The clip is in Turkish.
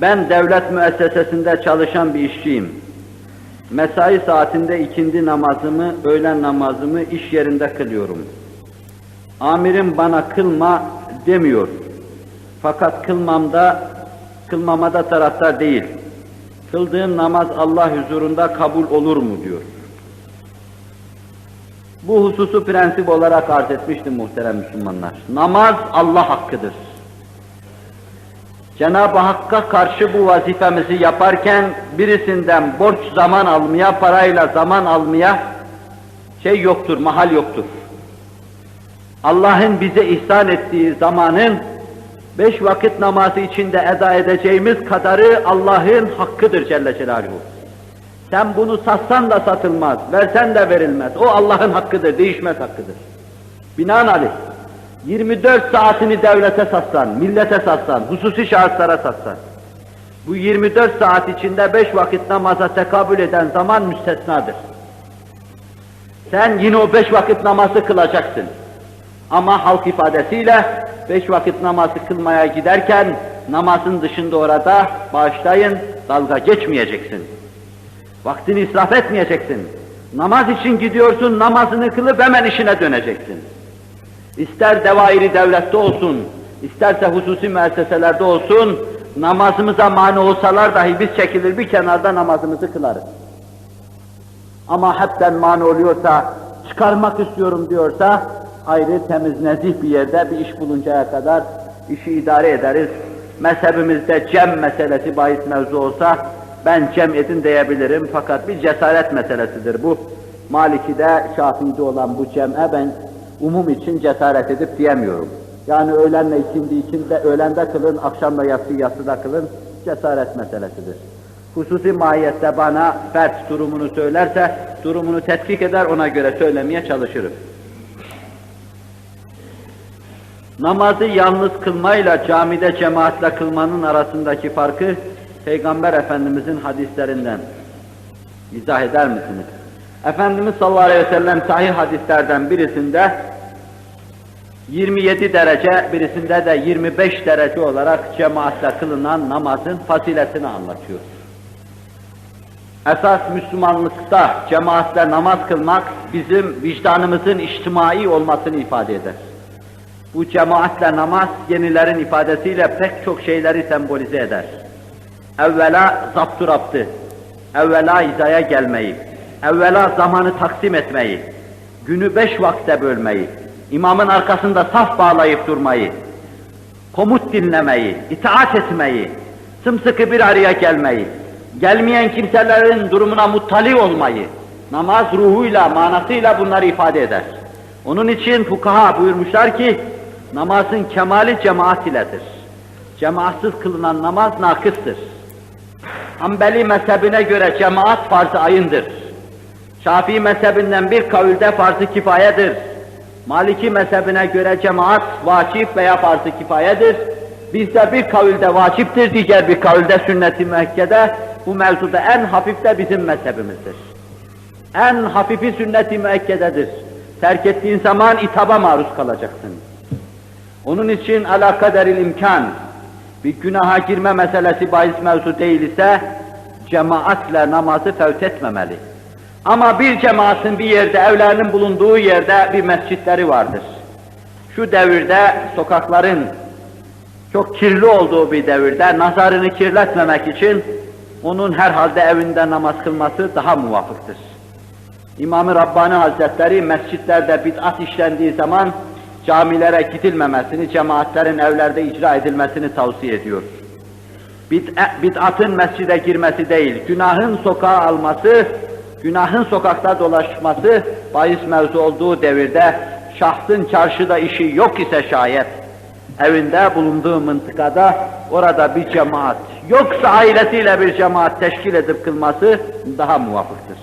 Ben devlet müessesesinde çalışan bir işçiyim. Mesai saatinde ikindi namazımı, öğlen namazımı iş yerinde kılıyorum. Amirim bana kılma demiyor. Fakat kılmamda, kılmamada taraftar değil. Kıldığım namaz Allah huzurunda kabul olur mu diyor. Bu hususu prensip olarak arz etmiştim muhterem Müslümanlar. Namaz Allah hakkıdır. Cenab-ı Hakk'a karşı bu vazifemizi yaparken birisinden borç zaman almaya, parayla zaman almaya şey yoktur, mahal yoktur. Allah'ın bize ihsan ettiği zamanın beş vakit namazı içinde eda edeceğimiz kadarı Allah'ın hakkıdır Celle Celaluhu. Sen bunu satsan da satılmaz, versen de verilmez. O Allah'ın hakkıdır, değişmez hakkıdır. Binaenaleyh 24 saatini devlete satsan, millete satsan, hususi şahıslara satsan, bu 24 saat içinde 5 vakit namaza tekabül eden zaman müstesnadır. Sen yine o 5 vakit namazı kılacaksın. Ama halk ifadesiyle 5 vakit namazı kılmaya giderken namazın dışında orada bağışlayın, dalga geçmeyeceksin. Vaktini israf etmeyeceksin. Namaz için gidiyorsun, namazını kılıp hemen işine döneceksin. İster devairi devlette olsun, isterse hususi müesseselerde olsun, namazımıza mani olsalar dahi biz çekilir bir kenarda namazımızı kılarız. Ama hepten mani oluyorsa, çıkarmak istiyorum diyorsa, ayrı temiz nezih bir yerde bir iş buluncaya kadar işi idare ederiz. Mezhebimizde cem meselesi bahis mevzu olsa, ben cem edin diyebilirim fakat bir cesaret meselesidir bu. Maliki'de, Şafii'de olan bu cem'e ben umum için cesaret edip diyemiyorum. Yani öğlenle ikindi ikindi, öğlende kılın, akşamla yatsı yatsıda kılın, cesaret meselesidir. Hususi mahiyette bana fert durumunu söylerse, durumunu tetkik eder, ona göre söylemeye çalışırım. Namazı yalnız kılmayla camide cemaatle kılmanın arasındaki farkı Peygamber Efendimizin hadislerinden izah eder misiniz? Efendimiz sallallahu aleyhi ve sellem sahih hadislerden birisinde 27 derece, birisinde de 25 derece olarak cemaatle kılınan namazın faziletini anlatıyor. Esas Müslümanlıkta cemaatle namaz kılmak bizim vicdanımızın içtimai olmasını ifade eder. Bu cemaatle namaz yenilerin ifadesiyle pek çok şeyleri sembolize eder. Evvela zaptu raptı, evvela hizaya gelmeyi, evvela zamanı taksim etmeyi, günü beş vakte bölmeyi, imamın arkasında saf bağlayıp durmayı, komut dinlemeyi, itaat etmeyi, sımsıkı bir araya gelmeyi, gelmeyen kimselerin durumuna muttali olmayı, namaz ruhuyla, manasıyla bunları ifade eder. Onun için fukaha buyurmuşlar ki, namazın kemali cemaat iledir. Cemaatsız kılınan namaz nakıstır. Hanbeli mezhebine göre cemaat farz-ı ayındır. Şafii mezhebinden bir kavülde farz-ı kifayedir. Maliki mezhebine göre cemaat vacip veya farz-ı kifayedir. Bizde bir kavülde vaciptir, diğer bir kavülde sünnet-i müekkede. Bu mevzuda en hafif de bizim mezhebimizdir. En hafifi sünnet-i müekkededir. Terk ettiğin zaman itaba maruz kalacaksın. Onun için ala kaderil imkan, bir günaha girme meselesi bahis mevzu değil ise, cemaatle namazı fevt etmemeli. Ama bir cemaatin bir yerde, evlerinin bulunduğu yerde bir mescitleri vardır. Şu devirde sokakların çok kirli olduğu bir devirde nazarını kirletmemek için onun herhalde evinde namaz kılması daha muvafıktır. İmam-ı Rabbani Hazretleri mescitlerde bid'at işlendiği zaman camilere gidilmemesini, cemaatlerin evlerde icra edilmesini tavsiye ediyor. Bid'atın mescide girmesi değil, günahın sokağa alması, günahın sokakta dolaşması bahis mevzu olduğu devirde şahsın çarşıda işi yok ise şayet evinde bulunduğu mıntıkada orada bir cemaat yoksa ailesiyle bir cemaat teşkil edip kılması daha muvafıktır.